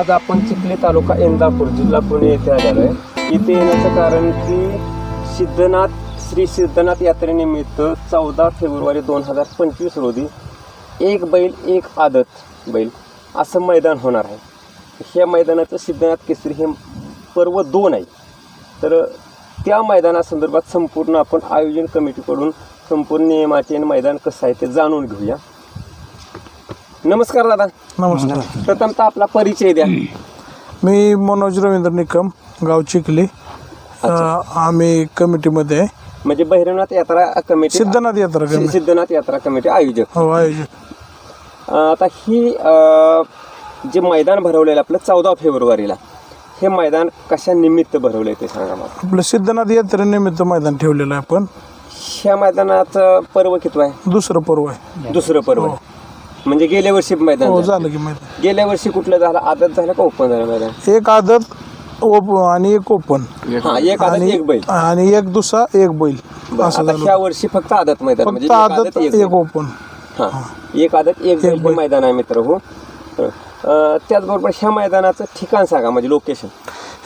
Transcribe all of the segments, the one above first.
आज आपण चिखली तालुका इंदापूर जिल्हा पुणे येथे आलेलो आहे. इथे येण्याचं कारण की सिद्धनाथ श्री सिद्धनाथ यात्रेनिमित्त चौदा फेब्रुवारी दोन हजार पंचवीस रोजी एक बैल एक आदत बैल असं मैदान होणार आहे. ह्या मैदानाचं सिद्धनाथ केसरी हे पर्व दोन आहे. तर त्या मैदानासंदर्भात संपूर्ण आपण आयोजन कमिटीकडून संपूर्ण नियमाचे आणि मैदान कसं आहे ते जाणून घेऊया. नमस्कार दादा. नमस्कार. प्रथमतः आपला परिचय द्या. मी मनोज रवींद्र निकम गाव चिखली. अं, आम्ही कमिटीमध्ये आहे. म्हणजे बहिरनाथ यात्रा कमिटी सिद्धनाथ यात्रा कमिटी. सिद्धनाथ यात्रा कमिटी आयोजक. हो आयोजक. अं, आता ही अं, जे मैदान भरवलेलं आपलं चौदा फेब्रुवारीला हे मैदान कशा निमित्त भरवलंय ते सांगा मला. आपलं सिद्धनाथ यात्रेनिमित्त मैदान ठेवलेलं आहे आपण. ह्या मैदानाचं पर्व किती आहे? दुसरं पर्व आहे. दुसरं पर्व आहे. म्हणजे गेल्या वर्षी मैदान हो झालं. झालं की मैदान. गेल्या वर्षी कुठलं झालं? आदत झालं का ओपन झालं मैदान? एक आदत ओप आणि एक ओपन. हा एक आदत आणि एक बैल. आणि एक दुसरा एक बैल. बरं, असं आता झालं. ह्या वर्षी फक्त आदत मैदान म्हणजे फक्त एक आदत एक. ओपन. हा. एक आदत एक बैल हे मैदान आहे मित्र हो. अं, त्याचबरोबर ह्या मैदानाचं ठिकाण सांगा म्हणजे लोकेशन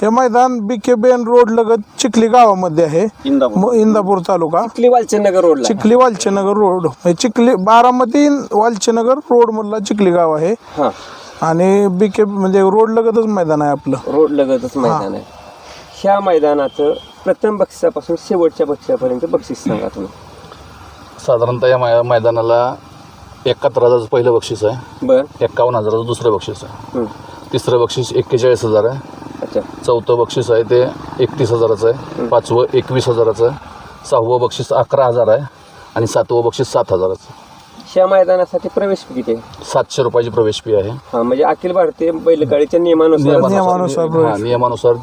हे मैदान बी के बेन रोड लगत चिखली गावामध्ये आहे. म- इंदापूर तालुका. चिखली वालचंदनगर रोडला आहे. चिखली वालचेनगर रोड. म्हणजे चिखली बारामती वालचेनगर रोड मधला चिखली गाव आहे. हा. आणि बी के म्हणजे रोड लगतच मैदान आहे आपलं. रोड लगतच मैदान आहे. ह्या मैदानाचं प्रथम बक्षिसापासून शेवटच्या बक्षिसापर्यंत बक्षीस सांगा तुम्ही. साधारणतः या मै मैदानाला एकाहत्तर हजाराचं पहिलं बक्षीस आहे. बर. एक्कावन्न हजाराचं दुसरं बक्षीस आहे. हं. तिसरं बक्षीस एक्केचाळीस हजार आहे. अच्छा चौथं बक्षीस आहे ते एकतीस हजाराचं आहे. पाचवं एकवीस हजाराचं आहे. सहावं बक्षीस अकरा हजार आहे. आणि सातवं बक्षीस सात हजाराचं आहे. ह्या मैदानासाठी प्रवेश फी किती आहे? सातशे रुपयाची प्रवेश फी आहे. हा म्हणजे अखिल भारतीय बैलगाडीच्या नियमानुसार नियमानुसार. प्रवेश. हां नियमानुसार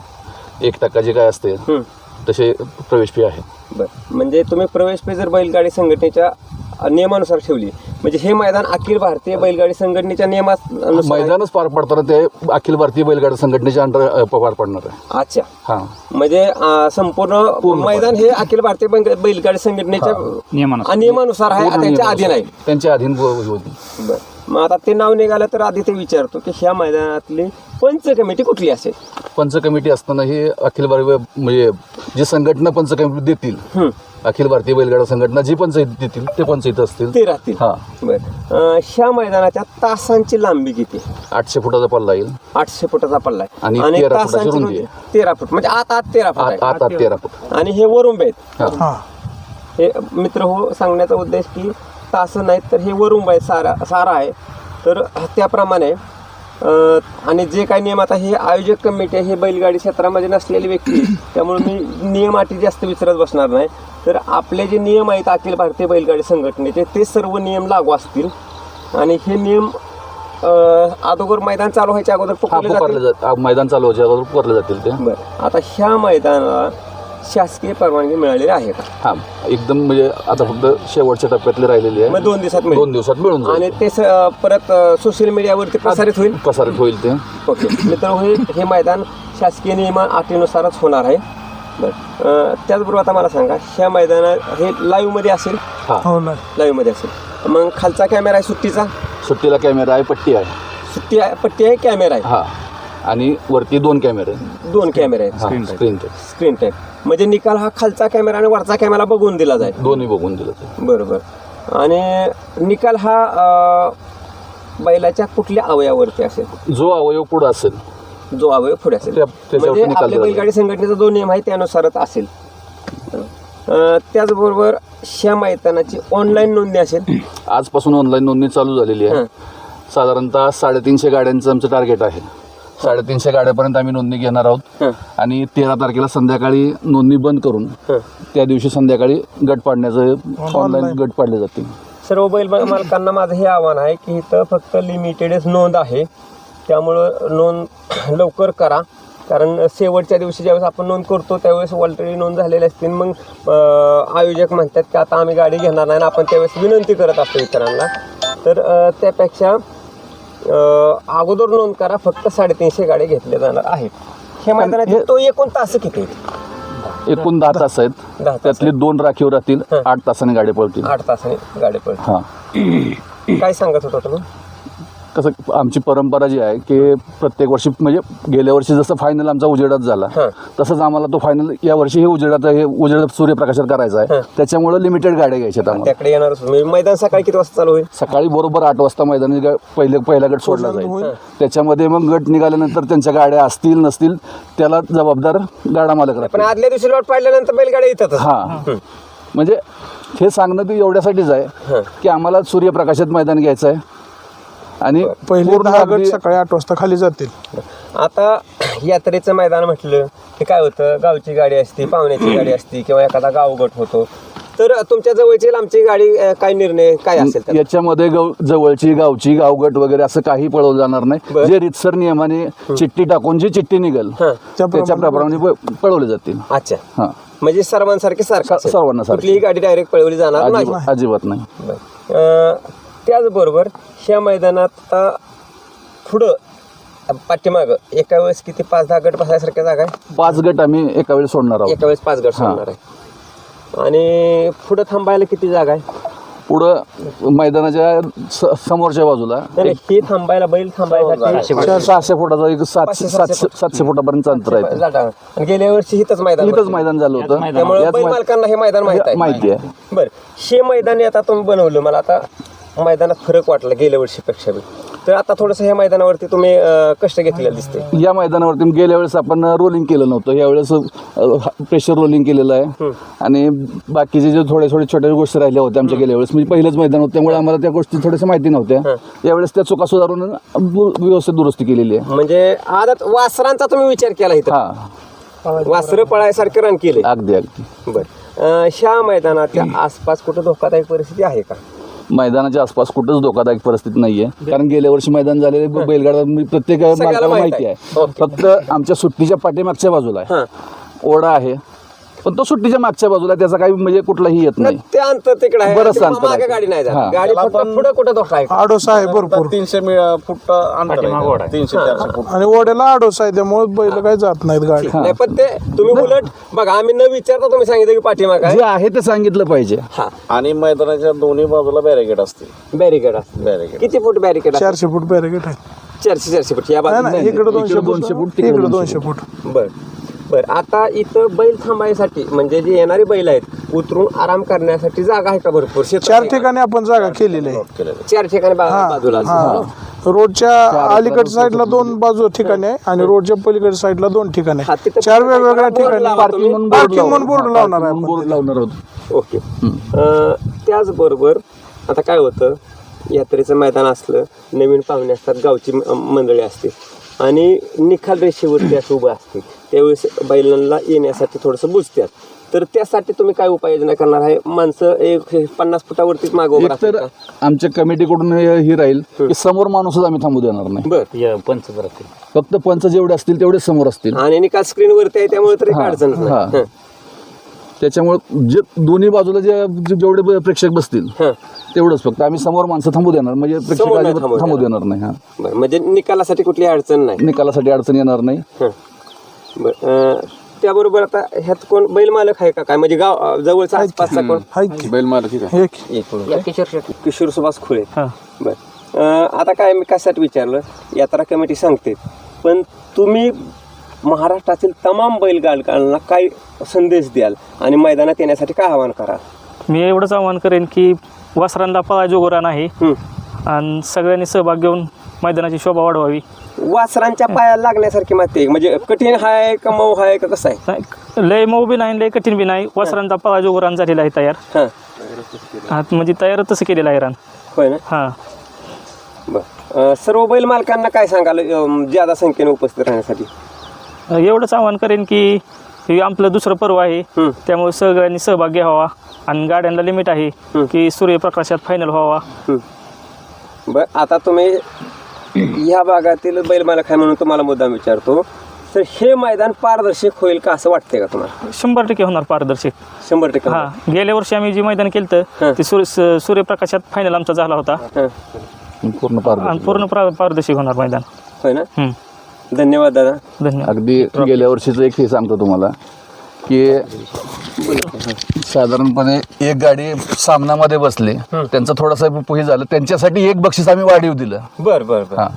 एक टक्का जे काय असते हं. तसे प्रवेश फी आहे. बर. म्हणजे तुम्ही प्रवेश फी जर बैलगाडी संघटनेच्या नियमानुसार ठेवली. म्हणजे हे मैदान अखिल भारतीय बैलगाडी संघटनेच्या आहे? मैदानच पार पडताना ते अखिल भारतीय बैलगाडी संघटनेच्या अंडर पार पडणार आहे. अच्छा. हां. म्हणजे संपूर्ण मैदान हे अखिल भारतीय बैल- बैलगाडी संघटनेच्या नियमानुसार. आहे त्यांच्या अधीन आहे. त्यांच्या अधीन होती. बर. मग आता ते नाव निघालं तर आधी ते विचारतो की ह्या मैदानातली पंच कमिटी कुठली असेल? पंच कमिटी असताना ही अखिल भारतीय म्हणजे जी संघटना पंच कमिटी देतील अखिल भारतीय बैलगाडा संघटना जी पंच देतील ते पंच इथं असतील. ते राहतील. हा. बर. ह्या मैदानाच्या तासांची लांबी किती? आठशे फुटाचा पल्ला येईल. आठशे फुटाचा पल्ला आहे. आणि तेरा फुटाची तासांची रुंदी रुंदी तेरा फूट. म्हणजे आत आत तेरा फूट आत आहे. आत आत तेरा फूट. आणि हे वरुंब आहेत. हा. हा. हे मित्र हो सांगण्याचा उद्देश की तास नाहीत तर हे वरुंब आहे सारा सारा आहे. तर त्याप्रमाणे आणि जे काही नियम आता हे आयोजक कमिटी आहे हे बैलगाडी क्षेत्रामध्ये नसलेली व्यक्ती. त्यामुळे मी नियम अटी जास्त विचारत बसणार नाही. तर आपले जे नियम आहेत अखिल भारतीय बैलगाडी संघटनेचे ते सर्व नियम लागू असतील. आणि हे नियम अगोदर मैदान चालू व्हायच्या अगोदर मैदान चालू व्हायच्या अगोदर पुकारले जातील ते. बरं. आता ह्या मैदानाला शासकीय परवानगी मिळालेली आहे का? हा एकदम म्हणजे आता फक्त शेवटच्या टप्प्यातले राहिलेली मग आहे दोन दिवसात मिळेल. दोन दिवसात मिळून आणि ते स- परत सोशल मीडियावरती प्रसारित होईल? प्रसारित होईल ते. ओके. मित्र हे हे मैदान शासकीय नियम अटीनुसारच होणार आहे. बरं. अं, त्याचबरोबर आता मला सांगा ह्या मैदानात हे लाईव्हमध्ये असेल? हा. हो ना. लाईव्हमध्ये असेल. मग खालचा कॅमेरा आहे सुट्टीचा? सुट्टीला कॅमेरा आहे पट्टी आहे. सुट्टी आहे पट्टी आहे कॅमेरा आहे. हा. आणि वरती दोन कॅमेरे. दोन कॅमेरे आहेत. स्क्रीन ते स्क्रीन टाईप म्हणजे निकाल हा खालचा कॅमेरा आणि वरचा कॅमेरा बघून दिला जाईल. दोन्ही बघून दिलं ते बरोबर. आणि निकाल हा बैलाच्या कुठल्या अवयावरती असेल? जो अवयव पुढं असेल. जो अवयव पुढे असेल. म्हणजे आपल्या बैलगाडी संघटनेचा जो नियम आहे त्यानुसारच असेल. त्याचबरोबर ह्या मैदानाची ऑनलाईन नोंदणी असेल. आजपासून ऑनलाईन नोंदणी चालू झालेली आहे. साधारणतः साडेतीनशे गाड्यांचं आमचं टार्गेट आहे. साडेतीनशे गाड्यापर्यंत आम्ही नोंदणी घेणार आहोत. आणि तेरा तारखेला संध्याकाळी नोंदणी बंद करून. त्या दिवशी संध्याकाळी गट पाडण्याचं ऑनलाईन गट पाडले जातील. सर्व बैल मालकांना माझं हे आव्हान आहे की इथं फक्त लिमिटेडच नोंद आहे. त्यामुळं नोंद लवकर करा. कारण शेवटच्या दिवशी ज्यावेळेस आपण नोंद करतो त्यावेळेस ऑलरेडी नोंद झालेली असतील मग आयोजक म्हणतात की आता आम्ही गाडी घेणार नाही आपण त्यावेळेस विनंती करत असतो इतरांना. तर त्यापेक्षा अगोदर नोंद करा फक्त साडेतीनशे गाड्या घेतल्या जाणार आहेत. हे मैदानात तो एकूण तास किती? एकूण दहा तास आहेत. त्यातले दोन राखीव राहतील. आठ तासाने गाडी पळतील. आठ तासाने गाडी पडते हा. काय सांगत होता तुम्ही? कसं आमची परंपरा जी आहे की प्रत्येक वर्षी म्हणजे गेल्या वर्षी जसं फायनल आमचा उजेडात झाला. तसंच आम्हाला तो फायनल या वर्षी हे उजेडात हे उजेडात सूर्यप्रकाशात करायचा आहे. त्याच्यामुळे लिमिटेड गाड्या घ्यायच्यात आम्हाला. त्याकडे येणार म्हणजे मैदान सकाळी किती वाजता चालू होईल? सकाळी बरोबर आठ वाजता मैदानी पहिले पहिला गट सोडला. जाईल. त्याच्यामध्ये मग गट निघाल्यानंतर त्यांच्या गाड्या असतील नसतील त्याला जबाबदार गाडा मालक पण आदल्या दिवशी लॉट पाडल्यानंतर बैलगाड्या येतात हा. म्हणजे हे सांगणं ते एवढ्यासाठीच. आहे की आम्हाला सूर्यप्रकाशात मैदान घ्यायचं आहे. आणि पहिले पूर्ण दहा गट अगदी- सकाळी आठ वाजता खाली जातील आता यात्रेचं मैदान म्हटलं की काय होतं गावची गाडी असते पाहुण्याची गाडी असते किंवा एखादा गावगट होतो तर तुमच्या जवळची लांबची गाडी अं, काय निर्णय काय असेल? याच्यामध्ये गव जवळची गावची गावगट वगैरे असं काही पळवलं जाणार बरं. नाही जे रितसर नियमाने चिठ्ठी टाकून जी चिठ्ठी निघेल हां. त्याच्याप्रमाणे प- पळवले जातील अच्छा हा म्हणजे सर्वांसारखे सारखं असेल. सर्वांना सारखं. कुठलीही गाडी डायरेक्ट पळवली जाणार नाही अजिबात अजिबात नाही बरं. अं, त्याचबरोबर ह्या मैदानात आता पुढं पाठीमागं एका वेळेस किती पाच दहा गट बसायसारख्या जागा आहे? पाच गट आम्ही एका वेळी सोडणार आहोत. एका वेळेस पाच गट सोडणार आहे. आणि पुढं थांबायला किती जागा आहे? पुढं मैदानाच्या स- समोरच्या बाजूला नाही, ही थांबायला बैल थांबायसाठी चार- सहाशे फुटाचा एक सातशे सातशे सातशे फुटापर्यंत अंतर आहे ते. जागा. आणि गेल्या वर्षी हिथंच मैदान इथंच भरलं. मैदान झालं होतं. त्यामुळे याच बैल मै- मालकांना हे मैदान माहीत आहे. माहिती आहे. बर हे मैदान आता तुम्ही बनवलं. मला आता मैदानात फरक वाटला गेल्या वर्षीपेक्षा बी. तर आता थोडंसं ह्या मैदानावरती तुम्ही अं, कष्ट घेतलेलं दिसते या मैदानावरती गेल्या वेळेस आपण रोलिंग केलं नव्हतं. यावेळेस प्रेशर रोलिंग केलेलं आहे. आणि बाकीचे जे थोडे थोडे छोट्या गोष्टी राहिल्या होत्या आमच्या गेल्या वेळेस. म्हणजे पहिलंच मैदान होतं त्यामुळे आम्हाला त्या गोष्टी थोड्याशा माहिती नव्हत्या. यावेळेस त्या चुका सुधारून दु- व्यवस्थित दुरुस्ती केलेली आहे. म्हणजे आदत वासरांचा तुम्ही विचार केला इथं? हा. वासरं पळायसारखे रन केले अगदी अगदी. बर. ह्या मैदानाच्या आसपास कुठं धोकादायक परिस्थिती आहे का? मैदानाच्या आसपास कुठंच धोकादायक परिस्थिती नाहीये. कारण गेल्या वर्षी मैदान झालेले बैलगाडा मी प्रत्येक मालकाला माहीत आहे. फक्त आमच्या सुट्टीच्या पाठीमागच्या बाजूला आहे. ओढा आहे. पण तो सुट्टीच्या मागच्या बाजूला त्याचा काही म्हणजे कुठलाही येत नाही ते अंतर तिकडे आहे. बरंच ते अंतर मागे आहे. गाडी नाही जात. हां. गाडी फक्त पुढं कुठं धोका आहे? आडोसा आहे भरपूर. तीनशे मी- फूट अंतर आहे. तीनशे चारशे फूट. आणि ओढ्याला आडोसा आहे त्यामुळे बैल काय जात नाहीत गाडी. नाही पण ते तुम्ही उलट बघा आम्ही न विचारता तुम्ही सांगितलं की पाठीमाग आहे. जे आहे ते सांगितलं पाहिजे. हा. आणि मैदानाच्या दोन्ही बाजूला बॅरिकेड असते बॅरिकेड असते बॅरिकेड किती फूट बॅरिकेड चारशे फूट बॅरिकेट आहे. चारशे चारशे फूट. या नाही बाजूला नाही. इकडे दोनशे इकडे फूट. दोनशे फूट, तिकडे इकडे दोनशे दोनशे फूट. बर. बर आता इथं बैल थांबायसाठी म्हणजे जे येणारे बैल आहेत उतरून आराम करण्यासाठी जागा आहे का भरपूर? चार? ठिकाणी आपण जागा केलेली आहे. चार ठिकाणी. बा- हा बाजूला हा. रोडच्या अलीकड साईडला दोन बाजू ठिकाणी आहे आणि रोडच्या पलीकड साईडला दोन ठिकाणी हा, आहे. तिथं चार वेगवेगळ्या ठिकाणी लावा पार्किंग म्हणून बोर्ड पार्किंग म्हणून बोर्ड लावणार आहे आपण. बोर्ड लावणार आहोत. ओके. अं, त्याचबरोबर आता काय होतं? यात्रेचं मैदान असलं नवीन पाहुणे असतात गावची म- मंडळी असते आणि निखाल रेषेवरती असं उभं असते त्यावेळेस बैलांना येण्यासाठी थोडंसं बुजतात तर त्यासाठी तुम्ही काय उपाययोजना करणार आहे? माणसं एक पन्नास फुटावरतीच मागं उभं एक तर? आमच्या कमिटीकडून हे ही राहील की समोर माणूसच आम्ही थांबू देणार नाही. बर. फक्त पंच जेवढे असतील तेवढे समोर असतील. आणि निकाल स्क्रीनवरती आहे त्यामुळे तरी हा, अडचणच हा. नाही. हं, त्याच्यामुळे जे दोन्ही बाजूला जे जे- जेवढे ब- प्रेक्षक बसतील हं. तेवढंच फक्त. आम्ही समोर माणसं थांबू देणार म्हणजे प्रेक्षक समोर नाही अजिबात थांबू थांबू देणार. देणार नाही हा. बरं म्हणजे निकालासाठी कुठली अडचण नाही? निकालासाठी अडचण येणार नाही. हं. बरं त्याबरोबर आता ह्यात कोण बैल मालक आहे का काय? म्हणजे गाव जवळचा आसपासचा कोण? हाय की. बैल मालकी हे की. किशोर सुभाष खुळे बर. अं, आता काय मी कशासाठी विचारलं? यात्रा कमिटी सांगते. पण तुम्ही महाराष्ट्रातील तमाम बैलगाडकांना काय संदेश द्याल? आणि मैदानात येण्यासाठी काय आवाहन करा? मी एवढंच आवाहन करेन की वासरांना पळा जोगरा नाही. आणि सगळ्यांनी सहभाग घेऊन मैदानाची शोभा वाढवावी. वासरांच्या पायाला लागण्यासारखी माती आहे. म्हणजे कठीण आहे का मऊ आहे का कसं आहे? नाही, लय मऊ बी नाही लय कठीण बी नाही. वासरांचा पळा जोगरान झालेला आहे तयार. हां. हा, म्हणजे तयार तसं केलेलं आहे रान. होय ना? हां. बर. सर्व बैल मालकांना काय सांगाल अं, ज्यादा संख्येने उपस्थित राहण्यासाठी? एवढंच आवाहन करेन की हे आपलं दुसरं पर्व आहे. त्यामुळे सगळ्यांनी सहभाग घ्यावा आणि गाड्यांना लिमिट आहे हं. की सूर्यप्रकाशात फायनल व्हावा. बर आता तुम्ही ह्या भागातील बैल मालक आहे म्हणून तुम्हाला मुद्दाम विचारतो. तर हे मैदान पारदर्शक होईल का असं वाटतंय का तुम्हाला? शंभर टक्के होणार पारदर्शक. शंभर टक्के हा गेल्या वर्षी आम्ही जे मैदान केलं. ते सूर्य स- सूर्यप्रकाशात फायनल आमचा झाला होता. हं. पूर्ण पार आणि पूर्ण प्रा- पारदर्शक होणार मैदान. होय ना. धन्यवाद दादा. धन्यवाद. अगदी गेल्या वर्षीचं एक हे सांगतो तुम्हाला. की साधारणपणे एक गाडी सामनामध्ये बसली त्यांचं थोडासा हे झालं त्यांच्यासाठी एक बक्षीस आम्ही वाढीव दिलं. बर बर बर. हा.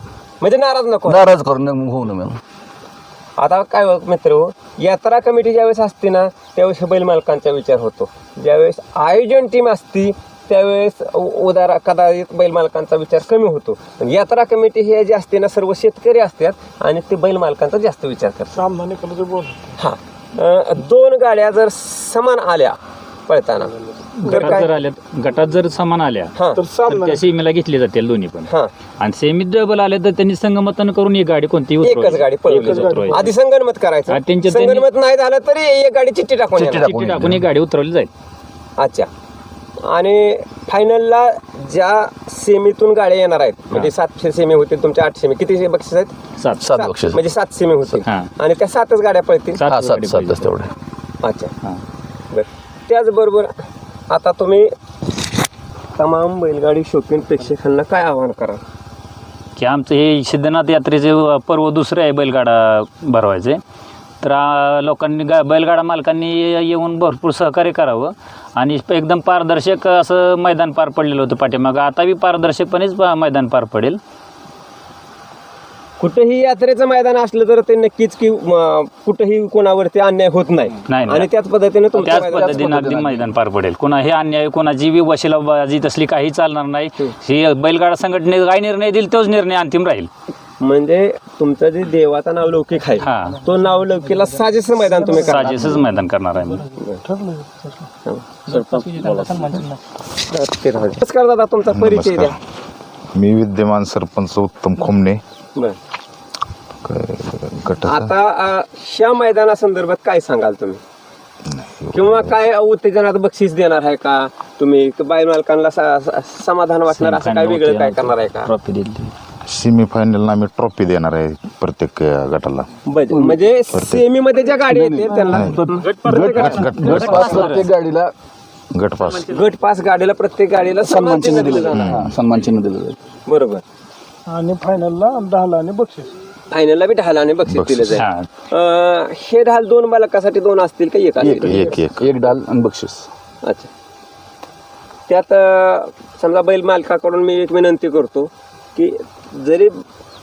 म्हणजे नाराज नको. नाराज करून होऊ नये म्हणून. आता काय हो मित्र हो, यात्रा कमिटी ज्यावेळेस असते ना त्यावेळेस बैल मालकांचा विचार होतो. ज्यावेळेस आयोजन टीम असती त्यावेळेस उ- उदार कदाचित बैल मालकांचा विचार कमी होतो. पण यात्रा कमिटी हे जे असते ना सर्व शेतकरी असतात आणि ते बैल मालकांचा जास्त विचार करतात. सामना निकाल बोल. हा. अं, दोन गाड्या जर समान आल्या पळताना तर गटात काय? जर आल्या गटात जर समान आल्या हा. तर तर सामना त्या सीमेला घेतली जातील दोन्ही पण. हा. आणि सेमीत डबल आले तर त्यांनी संगमतन करून एक गाडी कोणती एकच गाडी पळवली आधी संगणमत करायचं. त्यांच्या- संगणमत नाही झालं तरी एक गाडी चिठ्ठी टाकून येणार. चिठ्ठी टाकून एक गाडी उतरवली जाईल. अच्छा. आणि फायनलला ज्या सेमीतून गाड्या येणार आहेत म्हणजे सातशे सेमी होतील तुमच्या आठ सेमी किती बक्षीस आहेत? सात सात बक्षीस. म्हणजे सात सेमी होतील. हा. आणि त्या सातच गाड्या पळतील? सात सात गाडी सातच पाहिजे. तेवढे अच्छा. हा. बर. त्याचबरोबर आता तुम्ही तमाम बैलगाडी शौकीन प्रेक्षकांना काय आवाहन करा की आमचं हे सिद्धनाथ यात्रेचे पर्व दुसरे आहे बैलगाडा भरवायचे. तर आ, लोकांनी गा बैलगाडा मालकांनी येऊन भरपूर सहकार्य करावं. आणि एकदम पारदर्शक असं मैदान पार पडलेलं होतं पाठीमागं. आता बी पारदर्शकपणेच पा- मैदान पार पडेल. कुठेही यात्रेचं मैदान असलं तर ते नक्कीच की म, कुठेही कोणावरती अन्याय होत नाही. नाही, नाही. आणि त्याच पद्धतीने तुमचं त्याच पद्धतीने अगदी मैदान पार पडेल. कोणा हे अन्याय कोणाची बी वशिलाबाजी तसली काही चालणार नाही. ही. बैलगाडा संघटने काय निर्णय देईल तोच निर्णय अंतिम राहील. म्हणजे तुमचं जे देवाचा नाव लौकिक आहे हा. तो नाव लौकिकला साजेस मैदान तुम्ही करा साजेसच मैदान करणार आहे मी नमस्कार दादा तुमचा परिचय द्या. मी विद्यमान सरपंच उत्तम खोमणे. आता ह्या मैदानासंदर्भात काय सांगाल तुम्ही? किंवा काय उत्तेजनात बक्षीस देणार आहे का? तुम्ही बाय मालकांना समाधान वाटणार असं काय वेगळं काय करणार आहे का? ट्रॉफी दिली. सेमी फायनलला आम्ही ट्रॉफी देणार आहे प्रत्येक गटाला. म्हणजे सेमी मध्ये ज्या गाडी येते त्यांना प्रत्येक गाडीला गट पास गट पास गाडीला प्रत्येक गाडीला सन्मान चिन्ह दिलं जाणार. जाईल हा, सन्मान चिन्ह दिलं जाईल बरोबर. आणि फायनलला दहाला आणि बक्षीस. फायनलला बी ढाल आणि बक्षीस दिलं जाईल. हा. अ, हे ढाल दोन बालकासाठी दोन असतील का एक असतील? एक एक एक. डाल आणि बक्षीस. अच्छा. त्यात अ, समजा बैल मालकाकडून मी एक विनंती करतो की जरी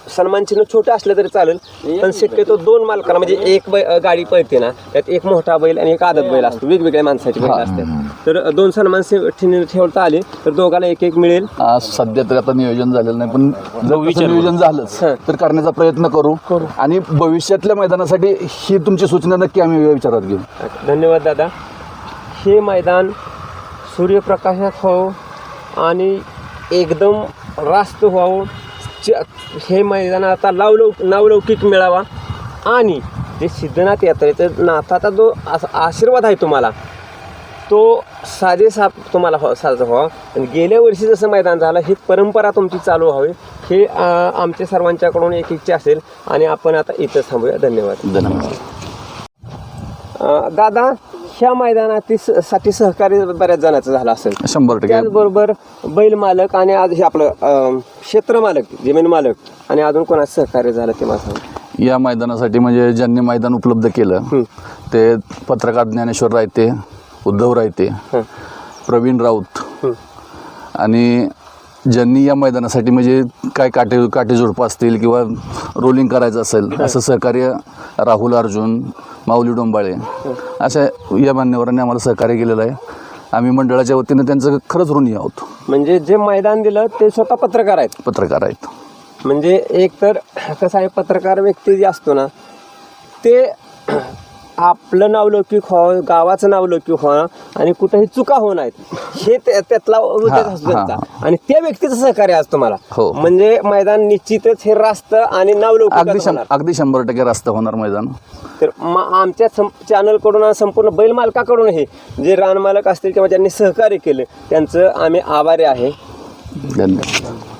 सन्मान चिन्ह छोटं असलं तरी चालेल पण शक्यतो दोन मालकाला म्हणजे एक बै अ, गाडी पळते ना त्यात एक मोठा बैल आणि एक आदत बैल असतो वेगवेगळ्या माणसाचे बैल असतात. तर दोन सन्मान से- ठेवता आले तर दोघाला एक एक मिळेल. आज सध्या तर आता नियोजन झालेलं नाही पण जर तसं नियोजन झालंच तर करण्याचा प्रयत्न करू. आणि भविष्यातल्या मैदानासाठी ही तुमची सूचना नक्की आम्ही विचारात घेऊ. धन्यवाद दादा. हे मैदान सूर्यप्रकाशात हो आणि एकदम रास्त व्हावं च- हे मैदान आता लावलौ नावलौकिक मिळावा. आणि जे सिद्धनाथ यात्रेचं नाथाचा जो आशीर्वाद आहे तुम्हाला तो साजेसाप तुम्हाला हो साजरा व्हावा. आणि गेल्या वर्षी जसं मैदान झालं ही परंपरा तुमची चालू व्हावी हे आमच्या सर्वांच्याकडून एक इच्छा असेल. आणि आपण आता इथं थांबूया. धन्यवाद. धन्यवाद. दादा ह्या मैदानातील साठी सहकार्य बऱ्याच जणांचं झालं असेल. शंभर टक्के. त्याचबरोबर बैल मालक आणि आज हे आपलं क्षेत्र मालक जमीन मालक आणि अजून कोणाचं सहकार्य झालं ते मला. या मैदानासाठी म्हणजे ज्यांनी मैदान उपलब्ध केलं ते पत्रकार ज्ञानेश्वर रायते उद्धव रायते प्रवीण राऊत आणि ज्यांनी या मैदानासाठी म्हणजे काय काटे काटे झुडपं असतील किंवा रोलिंग करायचं असेल असं सहकार्य राहुल अर्जुन माऊली डोंबाळे. अशा या मान्यवरांनी आम्हाला सहकार्य केलेलं आहे. आम्ही मंडळाच्या वतीनं त्यांचं खरंच ऋणी आहोत. म्हणजे जे मैदान दिलं ते स्वतः पत्रकार आहेत. पत्रकार आहेत. म्हणजे एक तर कसं आहे पत्रकार व्यक्ती जे असतो ना ते आपलं नाव लौकिक व्हावं गावाचं नाव लौकिक व्हावं आणि कुठेही चुका होऊ नयेत. हे त्या- त्यातला उद्देश हा, असतो हा, त्यांचा आणि त्या व्यक्तीचं सहकार्य आज तुम्हाला हो. म्हणजे मैदान निश्चितच हे रास्त आणि नाव अगदी लौकिक शं अगदी शंभर टक्के रास्ता होणार मैदान. तर म- आमच्या चॅनलकडून आणि संपूर्ण बैल मालकाकडून हे जे रान मालक असतील किंवा ज्यांनी सहकार्य केलं त्यांचं आम्ही आभारी आहे. धन्यवाद.